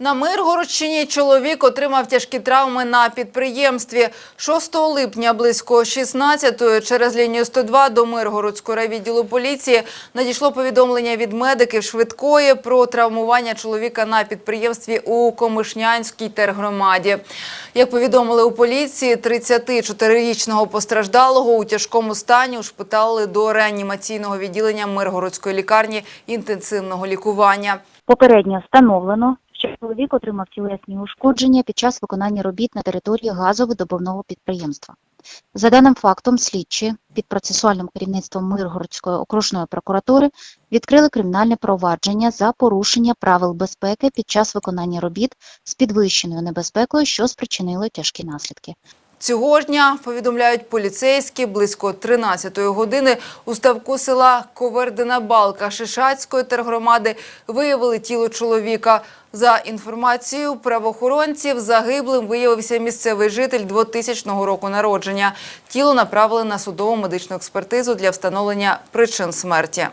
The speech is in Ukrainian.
На Миргородщині чоловік отримав тяжкі травми на підприємстві. 6 липня близько 16-ї через лінію 102 до Миргородського райвідділу поліції надійшло повідомлення від медиків швидкої про травмування чоловіка на підприємстві у Комишнянській тергромаді. Як повідомили у поліції, 34-річного постраждалого у тяжкому стані ушпиталили до реанімаційного відділення Миргородської лікарні інтенсивного лікування. Попередньо встановлено, що чоловік отримав тілесні ушкодження під час виконання робіт на території газовидобувного підприємства. За даним фактом, слідчі під процесуальним керівництвом Миргородської окружної прокуратури відкрили кримінальне провадження за порушення правил безпеки під час виконання робіт з підвищеною небезпекою, що спричинило тяжкі наслідки. Цього ж дня, повідомляють поліцейські, близько 13-ї години у ставку села Ковердина Балка Шишацької тергромади виявили тіло чоловіка. За інформацією правоохоронців, загиблим виявився місцевий житель 2000 року народження. Тіло направили на судово медичну експертизу для встановлення причин смерті.